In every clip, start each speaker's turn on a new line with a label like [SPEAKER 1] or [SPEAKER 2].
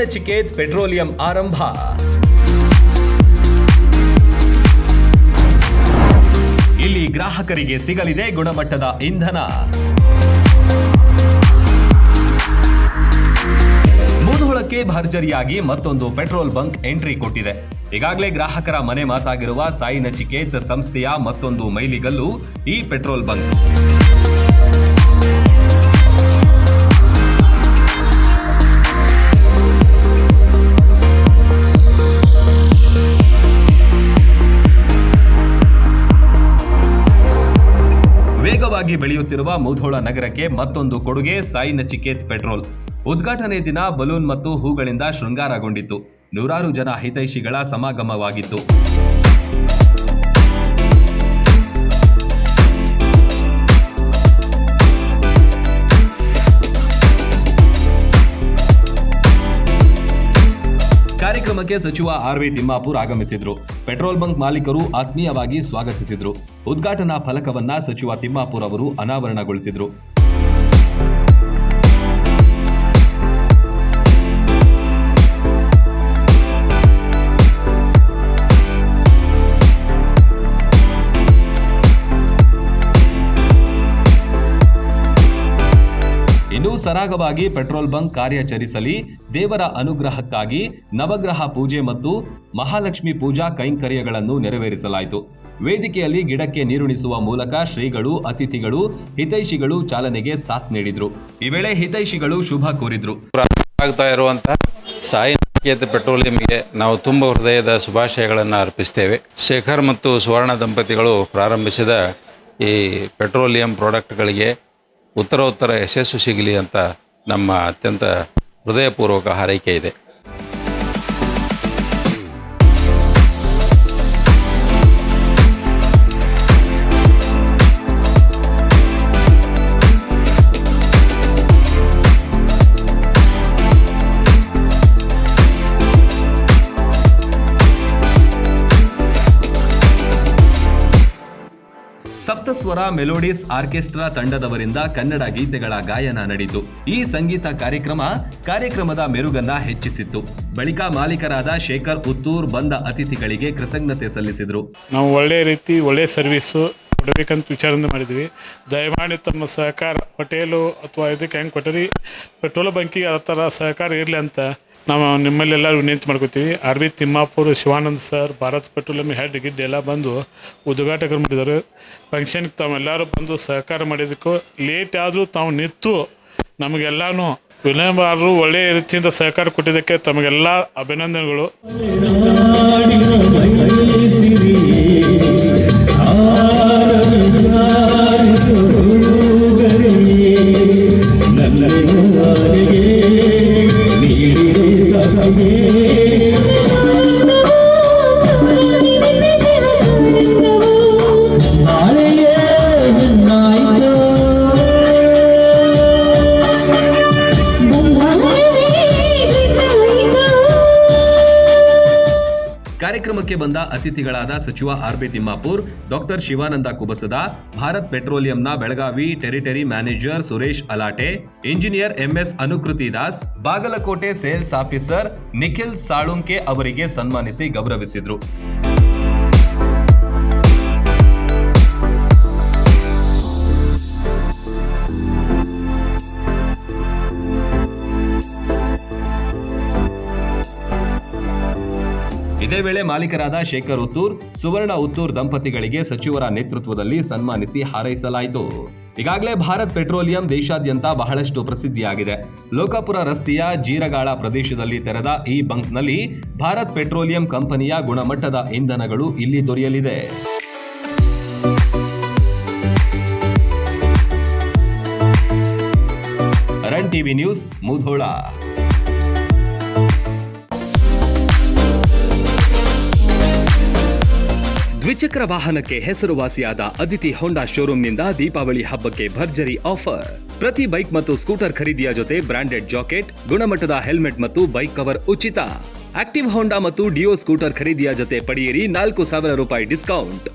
[SPEAKER 1] Nachiket petroleum ಆರಂಭ. ಇಲ್ಲಿ ಗ್ರಾಹಕರಿಗೆ ಸಿಗಲಿದೆ ಗುಣಮಟ್ಟದ ಇಂಧನ. ಮುಧೋಳಕ್ಕೆ ಭರ್ಜರಿಯಾಗಿ ಮತ್ತೊಂದು ಪೆಟ್ರೋಲ್ ಬಂಕ್ ಎಂಟ್ರಿ ಕೊಟ್ಟಿದೆ. ಈಗಾಗಲೇ ಗ್ರಾಹಕರ ಮನೆ ಮಾತಾಗಿರುವ ಸಾಯಿ ನಚಿಕೇತ್ ಸಂಸ್ಥೆಯ ಮತ್ತೊಂದು ಮೈಲಿಗಲ್ಲು ಈ ಪೆಟ್ರೋಲ್ ಬಂಕ್. ವೇಗವಾಗಿ ಬೆಳೆಯುತ್ತಿರುವ ಮುಧೋಳ ನಗರಕ್ಕೆ ಮತ್ತೊಂದು ಕೊಡುಗೆ ಸಾಯಿ ನಚಿಕೇತ್ ಪೆಟ್ರೋಲ್. ಉದ್ಘಾಟನೆ ದಿನ ಬಲೂನ್ ಮತ್ತು ಹೂಗಳಿಂದ ಶೃಂಗಾರಗೊಂಡಿತ್ತು. ನೂರಾರು ಜನ ಹಿತೈಷಿಗಳ ಸಮಾಗಮವಾಗಿತ್ತು. ಕಾರ್ಯಕ್ರಮಕ್ಕೆ ಸಚಿವ ಆರ್ ವಿ ತಿಮ್ಮಾಪುರ್ ಆಗಮಿಸಿದ್ರು. ಪೆಟ್ರೋಲ್ ಬಂಕ್ ಮಾಲೀಕರು ಆತ್ಮೀಯವಾಗಿ ಸ್ವಾಗತಿಸಿದ್ರು. ಉದ್ಘಾಟನಾ ಫಲಕವನ್ನ ಸಚಿವ ತಿಮ್ಮಾಪುರ್ ಅವರು ಅನಾವರಣಗೊಳಿಸಿದ್ರು. ಸರಾಗವಾಗಿ ಪೆಟ್ರೋಲ್ ಬಂಕ್ ಕಾರ್ಯಾಚರಿಸಲಿ, ದೇವರ ಅನುಗ್ರಹಕ್ಕಾಗಿ ನವಗ್ರಹ ಪೂಜೆ ಮತ್ತು ಮಹಾಲಕ್ಷ್ಮಿ ಪೂಜಾ ಕೈಂಕರ್ಯಗಳನ್ನು ನೆರವೇರಿಸಲಾಯಿತು. ವೇದಿಕೆಯಲ್ಲಿ ಗಿಡಕ್ಕೆ ನೀರುಣಿಸುವ ಮೂಲಕ ಶ್ರೀಗಳು, ಅತಿಥಿಗಳು, ಹಿತೈಷಿಗಳು ಚಾಲನೆಗೆ ಸಾಥ್ ನೀಡಿದ್ರು. ಈ ವೇಳೆ ಹಿತೈಷಿಗಳು ಶುಭ ಕೋರಿದ್ರು.
[SPEAKER 2] ಆಗ್ತಾ ಪೆಟ್ರೋಲಿಯಂಗೆ ನಾವು ತುಂಬ ಹೃದಯದ ಶುಭಾಶಯಗಳನ್ನು ಅರ್ಪಿಸ್ತೇವೆ. ಶೇಖರ್ ಮತ್ತು ಸುವರ್ಣ ದಂಪತಿಗಳು ಪ್ರಾರಂಭಿಸಿದ ಈ ಪೆಟ್ರೋಲಿಯಂ ಪ್ರಾಡಕ್ಟ್ಗಳಿಗೆ ಉತ್ತರೋತ್ತರ ಯಶಸ್ಸು ಸಿಗಲಿ ಅಂತ ನಮ್ಮ ಅತ್ಯಂತ ಹೃದಯಪೂರ್ವಕ ಹಾರೈಕೆ ಇದೆ.
[SPEAKER 1] ಸಪ್ತಸ್ವರ ಮೆಲೋಡಿಸ್ ಆರ್ಕೆಸ್ಟ್ರಾ ತಂಡದವರಿಂದ ಕನ್ನಡ ಗೀತೆಗಳ ಗಾಯನ ನಡೆಯಿತು. ಈ ಸಂಗೀತ ಕಾರ್ಯಕ್ರಮ ಕಾರ್ಯಕ್ರಮದ ಮೆರುಗನ್ನ ಹೆಚ್ಚಿಸಿತ್ತು. ಬಳಿಕ ಮಾಲೀಕರಾದ ಶೇಖರ್ ಪುತ್ತೂರ್ ಬಂದ ಅತಿಥಿಗಳಿಗೆ ಕೃತಜ್ಞತೆ ಸಲ್ಲಿಸಿದರು.
[SPEAKER 3] ನಾವು ಒಳ್ಳೆ ರೀತಿ ಒಳ್ಳೆ ಸರ್ವಿಸು ಕೊಡಬೇಕಂತ ವಿಚಾರದಿಂದ ಮಾಡಿದ್ವಿ. ದಯಮಾಡಿ ತಮ್ಮ ಸಹಕಾರ ಹೋಟೆಲು ಅಥವಾ ಇದಕ್ಕೆ ಹೆಂಗೆ ಕೊಟ್ಟರಿ, ಪೆಟ್ರೋಲ್ ಬಂಕಿಗೆ ಆ ಥರ ಸಹಕಾರ ಇರಲಿ ಅಂತ ನಾವು ನಿಮ್ಮಲ್ಲೆಲ್ಲರೂ ವಿನಂತಿ ಮಾಡ್ಕೋತೀವಿ. R B Thimmapur, Shivanand sir, Bharat Petroleum head ಗಿಡ್ ಎಲ್ಲ ಬಂದು ಉದ್ಘಾಟಕರು ಮಾಡಿದ್ದಾರೆ. ಫಂಕ್ಷನ್ಗೆ ತಾವೆಲ್ಲರೂ ಬಂದು ಸಹಕಾರ ಮಾಡಿದ್ದಕ್ಕೂ ಲೇಟ್ ಆದರೂ ತಾವು ನಿಂತು ನಮಗೆಲ್ಲಾನು ವಿನಯಬಾರರು ಒಳ್ಳೆಯ ರೀತಿಯಿಂದ ಸಹಕಾರ ಕೊಟ್ಟಿದ್ದಕ್ಕೆ ತಮಗೆಲ್ಲ ಅಭಿನಂದನೆಗಳು.
[SPEAKER 1] sevdi ಕಾರ್ಯಕ್ರಮಕ್ಕೆ ಬಂದ ಅತಿಥಿಗಳಾದ ಸಚಿವ R B Thimmapur, doctor Shivananda Kubasad, Bharat ಪೆಟ್ರೋಲಿಯಂನ Belagavi territory manager Suresh Alate, engineer MS Anukriti Das, Bagalkote sales officer Nikhil Salunke ಅವರಿಗೆ ಸನ್ಮಾನಿಸಿ ಗೌರವಿಸಿದ್ರು. ಇದೇ ವೇಳೆ ಮಾಲೀಕರಾದ ಶೇಖರ್ ಉತ್ತೂರ್, ಸುವರ್ಣ ಉತ್ತೂರ್ ದಂಪತಿಗಳಿಗೆ ಸಚಿವರ ನೇತೃತ್ವದಲ್ಲಿ ಸನ್ಮಾನಿಸಿ ಹಾರೈಸಲಾಯಿತು. ಈಗಾಗಲೇ ಭಾರತ್ ಪೆಟ್ರೋಲಿಯಂ ದೇಶಾದ್ಯಂತ ಬಹಳಷ್ಟು ಪ್ರಸಿದ್ಧಿಯಾಗಿದೆ. ಲೋಕಾಪುರ ರಸ್ತೆಯ ಜೀರಗಾಳ ಪ್ರದೇಶದಲ್ಲಿ ತೆರೆದ ಈ ಬಂಕ್ನಲ್ಲಿ ಭಾರತ್ ಪೆಟ್ರೋಲಿಯಂ ಕಂಪನಿಯ ಗುಣಮಟ್ಟದ ಇಂಧನಗಳು ಇಲ್ಲಿ ದೊರೆಯಲಿದೆ. Run TV news, Mudhol. ದ್ವಿಚಕ್ರ ವಾಹನಕ್ಕೆ ಹೆಸರುವಾಸಿಯಾದ ಅದಿತಿ ಹೋಂಡಾ ಶೋರೂಮ್ನಿಂದ ದೀಪಾವಳಿ ಹಬ್ಬಕ್ಕೆ ಭರ್ಜರಿ ಆಫರ್. ಪ್ರತಿ ಬೈಕ್ ಮತ್ತು ಸ್ಕೂಟರ್ ಖರೀದಿಯ ಜೊತೆ ಬ್ರಾಂಡೆಡ್ ಜಾಕೆಟ್, ಗುಣಮಟ್ಟದ ಹೆಲ್ಮೆಟ್ ಮತ್ತು ಬೈಕ್ ಕವರ್ ಉಚಿತ. ಆಕ್ಟಿವ್ ಹೋಂಡಾ ಮತ್ತು ಡಿಯೋ ಸ್ಕೂಟರ್ ಖರೀದಿಯ ಜೊತೆ ಪಡೆಯಿರಿ ನಾಲ್ಕು ಸಾವಿರ ರೂಪಾಯಿ ಡಿಸ್ಕೌಂಟ್.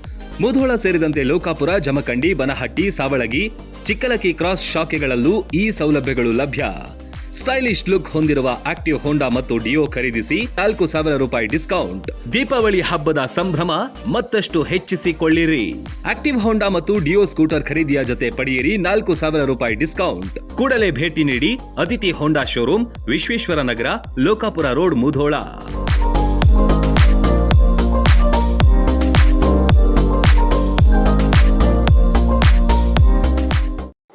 [SPEAKER 1] ಮುಧೋಳ ಸೇರಿದಂತೆ ಲೋಕಾಪುರ, ಜಮಖಂಡಿ, ಬನಹಟ್ಟಿ, ಸಾವಳಗಿ ಚಿಕ್ಕಲಕಿ ಕ್ರಾಸ್ ಶಾಖೆಗಳಲ್ಲೂ ಈ ಸೌಲಭ್ಯಗಳು ಲಭ್ಯ. ಸ್ಟೈಲಿಶ್ ಲುಕ್ ಹೊಂದಿರುವ ಆಕ್ಟಿವ್ ಹೋಂಡಾ ಮತ್ತು ಡಿಯೋ ಖರೀದಿಸಿ ನಾಲ್ಕು ಸಾವಿರ ರೂಪಾಯಿ ಡಿಸ್ಕೌಂಟ್. ದೀಪಾವಳಿ ಹಬ್ಬದ ಸಂಭ್ರಮ ಮತ್ತಷ್ಟು ಹೆಚ್ಚಿಸಿಕೊಳ್ಳಿರಿ. ಆಕ್ಟಿವ್ ಹೋಂಡಾ ಮತ್ತು ಡಿಯೋ ಸ್ಕೂಟರ್ ಖರೀದಿಯ ಜೊತೆ ಪಡೆಯಿರಿ ನಾಲ್ಕು ಸಾವಿರ ರೂಪಾಯಿ ಡಿಸ್ಕೌಂಟ್. ಕೂಡಲೇ ಭೇಟಿ ನೀಡಿ Atithi Honda showroom Vishweshwara Nagar Lokapur road Mudhol.